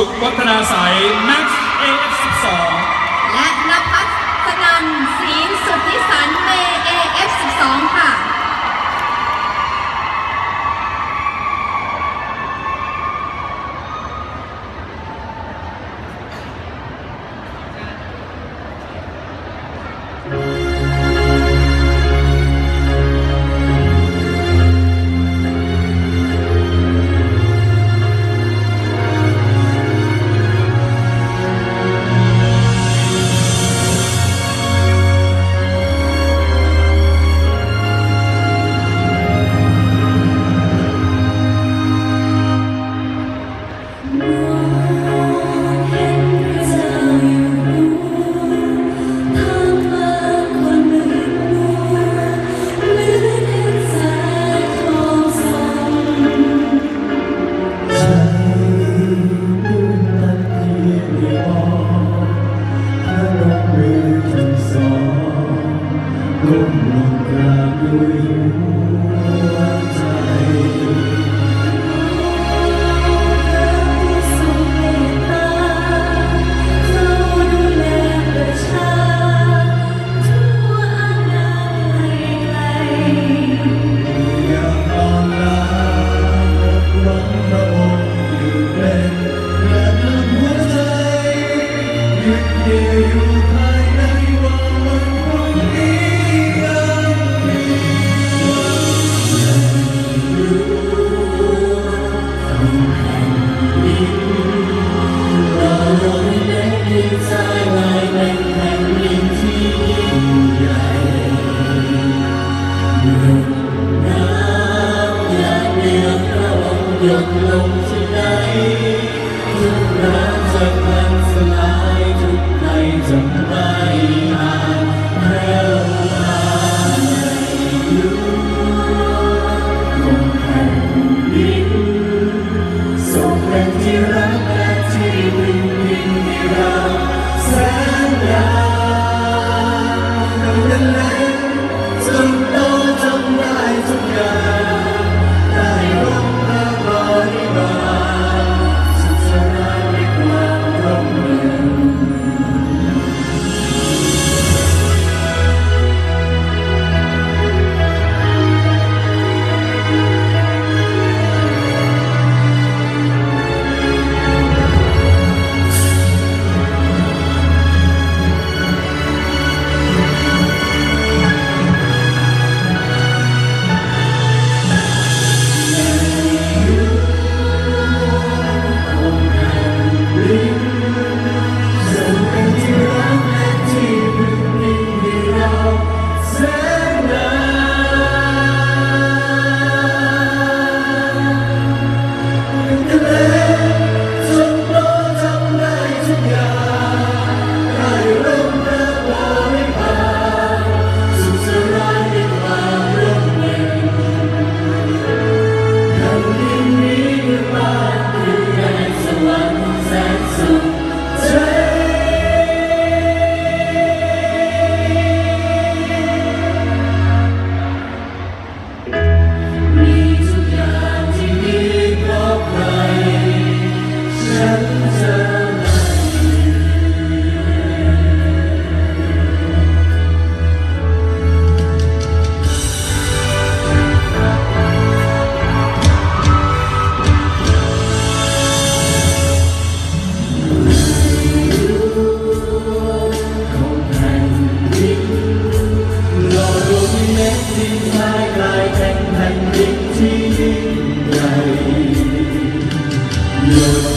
สุขวัฒนาสายนัทกเอฟสิบสองและนภัสสนันศรีสุทธิสันเมเอฟสิบสองค่ะ Come on, ta nhọc lòng trên đây You.